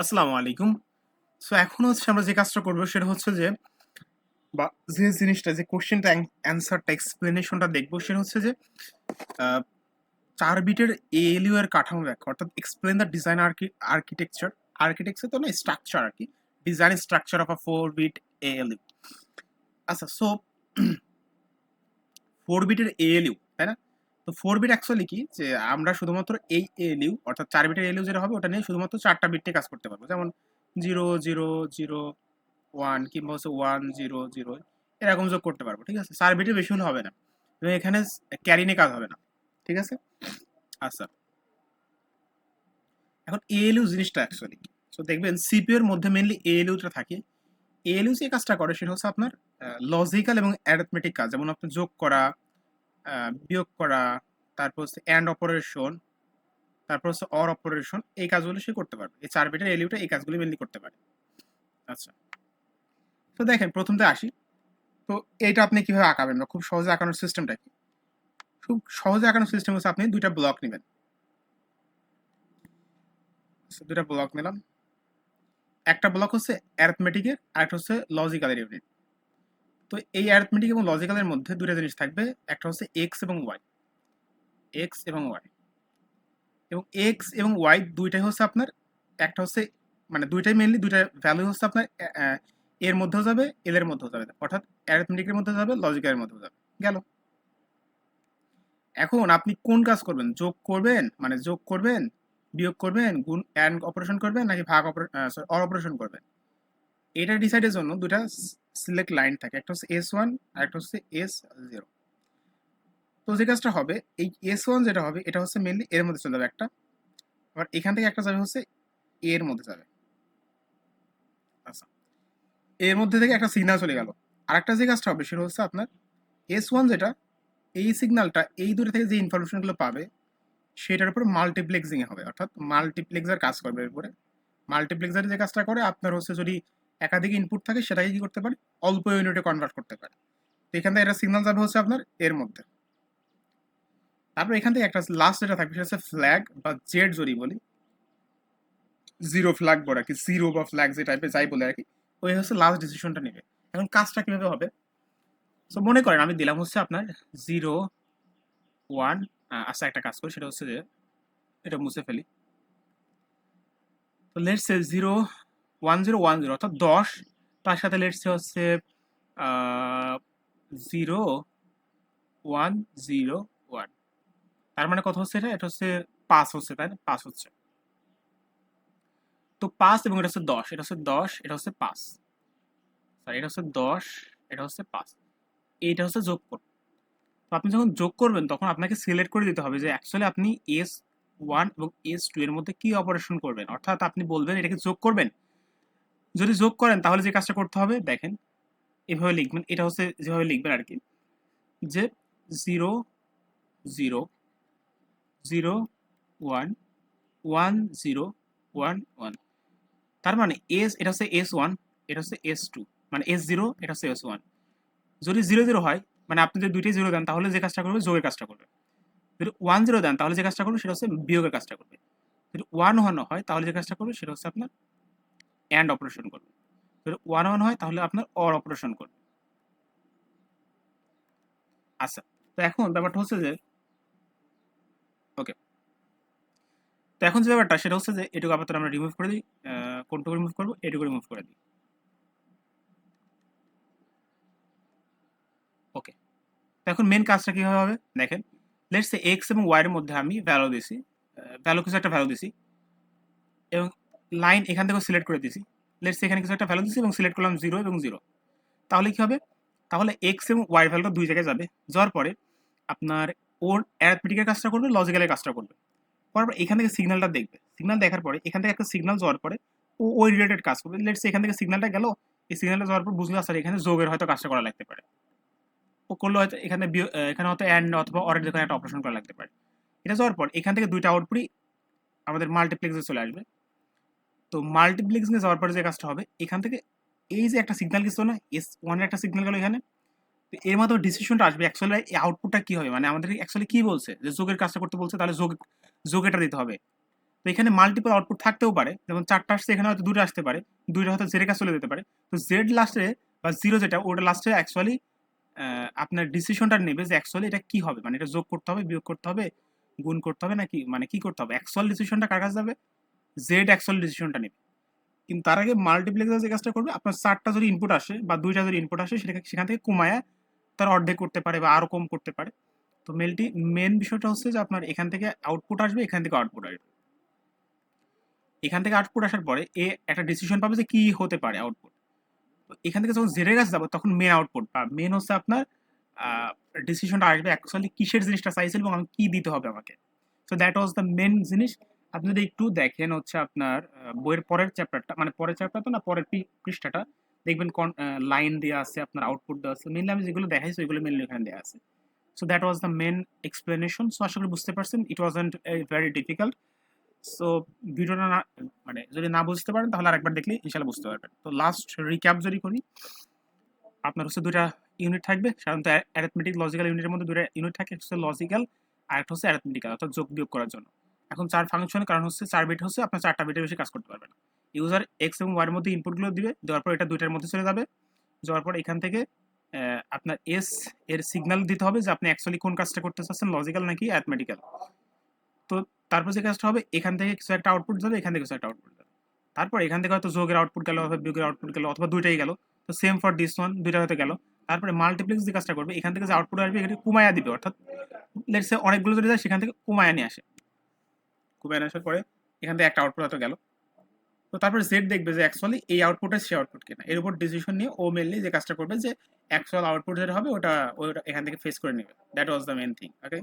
আসসালামু আলাইকুম। সো এখন হচ্ছে আমরা যে কাজটা করব সেটা হচ্ছে যে, বা যে জিনিসটা, যে কোশ্চেনটা অ্যান্সারটা এক্সপ্লেনেশনটা দেখব সেটা হচ্ছে যে চার বিটের এএলইউ এর কাঠামো ব্যাখ্যা, অর্থাৎ explain the design architecture architecture তো না স্ট্রাকচার আর কি। Design structure of a four bit ALU আচ্ছা সো ফোর বিটের এএলইউ তো ফোর বিট অ্যাকচুয়ালি কি? যে আমরা শুধুমাত্র এই এএলইউ অর্থাৎ চার বিটের এএলইউ যেটা হবে, ওটা নিয়ে শুধুমাত্র চারটা বিট কাজ করতে পারব। যেমন জিরো জিরো জিরো ওয়ান কিংবা হচ্ছে ওয়ান জিরো জিরো এরকম যোগ করতে পারব, ঠিক আছে? চার বিটের বেশি হলে হবে না। এবং এখানে ক্যারি নিয়ে কাজ হবে না, ঠিক আছে? আচ্ছা। এখন এএলইউ জিনিসটা অ্যাকচুয়ালি সো দেখবেন সিপিইউ এর মধ্যে মেনলি এএলইউটা থাকে। এএলইউ যে কাজটা করে, সেটা হচ্ছে আপনার লজিক্যাল এবং অ্যারিথমেটিক কাজ। যেমন আপনার যোগ করা বিয়োগ করা তারপর হচ্ছে অ্যান্ড অপারেশন তারপর হচ্ছে অর অপারেশন এই কাজগুলো সে করতে পারবে। এই চার বিটের এলিউটা এই কাজগুলো মেনলি করতে পারে। আচ্ছা। তো দেখেন প্রথমতে আসি। তো এইটা আপনি কীভাবে আঁকাবেন বা খুব সহজে আঁকানোর সিস্টেমটা কি? খুব সহজে আঁকানোর সিস্টেম হচ্ছে আপনি দুইটা ব্লক নেবেন। So, দুইটা ব্লক নিলাম। একটা ব্লক হচ্ছে অ্যারিথমেটিকের আর একটা হচ্ছে লজিক্যালের ইউনিট তো এই অ্যারিথমেটিক এবং লজিক্যালের মধ্যে দুটো জিনিস থাকবে। একটা হচ্ছে এক্স এবং ওয়াই এক্স এবং ওয়াই এবং এক্স এবং ওয়াই দুইটাই হচ্ছে আপনার, একটা হচ্ছে মানে দুইটাই মেনলি দুইটা ভ্যালু হচ্ছে আপনার এর মধ্যেও যাবে এল এর মধ্যেও যাবে। অর্থাৎ অ্যারিথমেটিকের মধ্যে যাবে লজিক্যালের মধ্যেও যাবে। গেল। এখন আপনি কোন কাজ করবেন? যোগ করবেন? মানে যোগ করবেন? বিয়োগ করবেন? গুণ অ্যান্ড অপারেশন করবেন? নাকি ভাগ অর অপারেশন করবেন? এটা ডিসাইডের জন্য দুটা সিলেক্ট লাইন থাকে। একটা হচ্ছে এস ওয়ান আর একটা হচ্ছে এস জিরো তো যে কাজটা হবে, এই এস ওয়ান যেটা হবে, এটা হচ্ছে মেনলি এর মধ্যে চলে যাবে একটা। আবার এখান থেকে একটা যাবে হচ্ছে এর মধ্যে যাবে। আচ্ছা। এর মধ্যে থেকে একটা সিগন্যাল চলে গেল। আরেকটা যে কাজটা হবে, সেটা হচ্ছে আপনার এস ওয়ান যেটা, এই সিগনালটা এই দূরে থেকে যে ইনফরমেশনগুলো পাবে, সেটার উপর মাল্টিপ্লেক্সিং হবে। অর্থাৎ মাল্টিপ্লেক্সার কাজ করবে এর উপরে। মাল্টিপ্লেক্সার যে কাজটা করে, আপনার হচ্ছে যদি একাধিক ইনপুট থাকে, সেটাকে কি করতে পারে? অল্প ইউনিটে কনভার্ট করতে পারে। তো এখান থেকে এটা সিগন্যাল যাবে হচ্ছে আপনার এর মধ্যে। তারপর এখান থেকে একটা লাস্ট যেটা থাকবে, সেটা হচ্ছে ফ্ল্যাগ বা জেড যদি বলি জিরো ফ্ল্যাগ বলে আর কি জিরো বা ফ্ল্যাগ যে টাইপের যাই বলে আর কি ওই হচ্ছে লাস্ট ডিসিশনটা নেবে। এখন কাজটা কীভাবে হবে? সো মনে করেন আমি দিলাম হচ্ছে আপনার জিরো ওয়ান আচ্ছা একটা কাজ করি, সেটা হচ্ছে যে, এটা মুছে ফেলি। তো let's say zero one zero one zero অর্থাৎ দশ। তার সাথে লেটস হচ্ছে জিরো ওয়ান জিরো ওয়ান তার মানে কত হচ্ছে এটা? এটা হচ্ছে পাঁচ হচ্ছে, তাই না? পাঁচ হচ্ছে। তো পাঁচ এবং এটা হচ্ছে দশ, এটা হচ্ছে দশ, এটা হচ্ছে পাঁচ। এটা হচ্ছে দশ, এটা হচ্ছে পাঁচ। এইটা হচ্ছে যোগ করুন। তো আপনি যখন যোগ করবেন, তখন আপনাকে সিলেক্ট করে দিতে হবে যে অ্যাকচুয়ালি আপনি এস ওয়ান এবং এস টু এর মধ্যে কি অপারেশন করবেন। অর্থাৎ আপনি বলবেন এটাকে যোগ করবেন। যদি যোগ করেন, তাহলে যে কাজটা করতে হবে, দেখেন, এভাবে লিখবেন, এটা হচ্ছে যেভাবে লিখবেন আর কি যে zero zero zero, one one, zero, one one. তার মানে এস, এটা হচ্ছে এস ওয়ান, এটা হচ্ছে এস টু মানে এস জিরো, এটা হচ্ছে এস ওয়ান। যদি জিরো জিরো হয় মানে আপনি যদি দুইটাই জিরো দেন, তাহলে যে কাজটা করবে, যোগের কাজটা করবে। যদি ওয়ান জিরো দেন, তাহলে যে কাজটা করবে, সেটা হচ্ছে বিয়োগের কাজটা করবে। যদি ওয়ান ওয়ান হয়, তাহলে যে কাজটা করবে, সেটা হচ্ছে আপনার অ্যান্ড অপারেশন করবে। যদি ওয়ান ওয়ান হয়, তাহলে আপনার অর অপারেশন করবে। আচ্ছা তো এখন ব্যাপারটা হচ্ছে যে ওকে তো এখন যে ব্যাপারটা, সেটা হচ্ছে যে, এটুকু আপাতত আমরা রিমুভ করে দিই কোনটুকু রিমুভ করব, এটুকু রিমুভ করে দিই। ওকে তো এখন মেন কাজটা কীভাবে হবে? দেখেন লেটস এক্স এবং ওয়াইয়ের মধ্যে আমি ভ্যালু দিছি ভ্যালু কিছু একটা ভ্যালু দিছি, এবং লাইন এখান থেকে সিলেক্ট করে দিছি লেটস এখানে কিছু একটা ভ্যালু দিছি এবং সিলেক্ট করলাম জিরো এবং জিরো তাহলে কি হবে? তাহলে এক্স এবং ওয়াই ভ্যালুটা দুই জায়গায় যাবে। যাওয়ার পরে আপনার ওর অ্যাথমেটিকের কাজটা করবে লজিক্যালের কাজটা করবে। করার পর এখান থেকে সিগন্যালটা দেখবে। সিগন্যাল দেখার পরে এখান থেকে একটা সিগন্যাল যাওয়ার পরে ও ওই রিলেটেড কাজ করবে। লেটস এখান থেকে সিগন্যালটা গেল, এই সিগন্যালটা যাওয়ার পর বুঝলে আসলে এখানে যোগের হয়তো কাজটা করা লাগতে পারে। ও করলে হয়তো এখানে এখানে হয়তো অ্যান্ড অথবা অরের দোকানে একটা অপারেশন করা লাগতে পারে। এটা যাওয়ার পর এখান থেকে দুইটা আউটপুটই আমাদের মাল্টিপ্লেক্সে চলে আসবে। তো মাল্টিপ্লেক্সে যাওয়ার পরে যে কাজটা হবে, এখান থেকে এই যে একটা সিগন্যাল কিছু না এস ওয়ানের একটা সিগনাল গেল এখানে। তো এর মাধ্যমে ডিসিশনটা আসবে অ্যাকচুয়ালি এই আউটপুটটা কি হবে? মানে আমাদের অ্যাকচুয়ালি কি বলছে? যে যোগের কাজটা করতে বলছে, তাহলে যোগ যোগ এটা দিতে হবে। তো এখানে মাল্টিপল আউটপুট থাকতেও পারে, যেমন চারটা আসছে, এখানে হয়তো দুটো আসতে পারে, দুইটা হয়তো জেডের কাছে চলে যেতে পারে। তো জেড লাস্টে বা জিরো যেটা, ওটা লাস্টে অ্যাকচুয়ালি আপনার ডিসিশনটা নেবে যে অ্যাকচুয়ালি এটা কি হবে? মানে এটা যোগ করতে হবে, বিয়োগ করতে হবে, গুণ করতে হবে নাকি মানে কি করতে হবে? অ্যাকচুয়াল ডিসিশনটা কার কাছে যাবে? জেড অ্যাকচুয়াল ডিসিশনটা নেবে। কিন্তু তার আগে মাল্টিপ্লেক্সার যে কাজটা করবে, আপনার চারটা যদি ইনপুট আসে বা দুইটা যদি ইনপুট আসে সেটা সেখান থেকে কমায়া তার অর্ধেক করতে পারে বা আরও কম করতে পারে। তো মেলটি মেন বিষয়টা হচ্ছে যে আপনার এখান থেকে আউটপুট আসবে, এখান থেকে আউটপুট আসবে। এখান থেকে আউটপুট আসার পরে এ একটা ডিসিশন পাবে যে কি হতে পারে আউটপুট তো এখান থেকে যখন জেডের কাছে যাব, তখন মেন আউটপুট বা মেন হচ্ছে আপনার ডিসিশনটা আসবে অ্যাকচুয়ালি কিসের জিনিসটা চাইছিল এবং আমি কি দিতে হবে আমাকে। So that was the main জিনিস। আপনি যদি একটু দেখেন হচ্ছে আপনার বইয়ের পরের চ্যাপ্টারটা মানে পরের চ্যাপ্টার তো না, পরের পৃষ্ঠাটা, দেখবেন কোন লাইন দেওয়া আছে, আপনার আউটপুট দেওয়া আছে। মেনলি আমি যেগুলো দেখাইছি, ওইগুলো মেনলি এখানে দেওয়া আছে। So that was the main explanation so আশা করি বুঝতে পারছেন it was very difficult so ভিডিওটা না মানে যদি না বুঝতে পারেন, তাহলে আরেকবার দেখলে ইনশাল্লাহ বুঝতে পারবেন। তো লাস্ট রিক্যাপ যদি করি, আপনার হচ্ছে দুটা ইউনিট থাকবে, সাধারণত অ্যারিথমেটিক লজিক্যাল ইউনিটের মধ্যে দুটা ইউনিট থাকে হচ্ছে লজিক্যাল আর একটা হচ্ছে অ্যারিথমেটিক্যাল অর্থাৎ যোগ বিয়োগ করার জন্য। এখন চার ফাংশন কারণ হচ্ছে চার বিট হচ্ছে আপনার চারটা বিটের বেশি কাজ করতে পারবে না ইউজার এক্স এবং ওয়ার মধ্যে ইনপুটগুলো দিবে, দেওয়ার পর এটা দুইটার মধ্যে চলে যাবে। যাওয়ার পর এখান থেকে আপনার এস এর সিগন্যাল দিতে হবে যে আপনি অ্যাকচুয়ালি কোন কাজটা করতে চাচ্ছেন লজিক্যাল নাকি অ্যাথমেটিক্যাল তো তারপর যে কাজটা হবে, এখান থেকে কিছু একটা আউটপুট যাবে, এখান থেকে কিছু একটা আউটপুট যাবে। তারপর এখান থেকে হয়তো যোগের আউটপুট গেল অথবা বিয়োগের আউটপুট গেল অথবা দুইটাই গেল। তো সেম ফর দিস ওয়ান দুইটা হয়তো গেল। তারপরে মাল্টিপ্লেক্স যে কাজটা করবে, এখান থেকে যে আউটপুট আসবে, এখানে কুমায়া দিবে। অর্থাৎ লেটসে অনেকগুলো যদি যায় সেখান থেকে কুমায়া নিয়ে আসে। নিয়ে আসার পরে এখান থেকে একটা আউটপুট হয়তো গেল। তো তারপর জেড দেখবে যে অ্যাকচুয়ালি এই আউটপুটের সে আউটপুট কিনা। এর উপর ডিসিশন নিয়ে ও মেনলি যে কাজটা করবে যে অ্যাকচুয়াল আউটপুট যেটা হবে, ওটা ওটা এখান থেকে ফেস করে নেবে। That was the main thing okay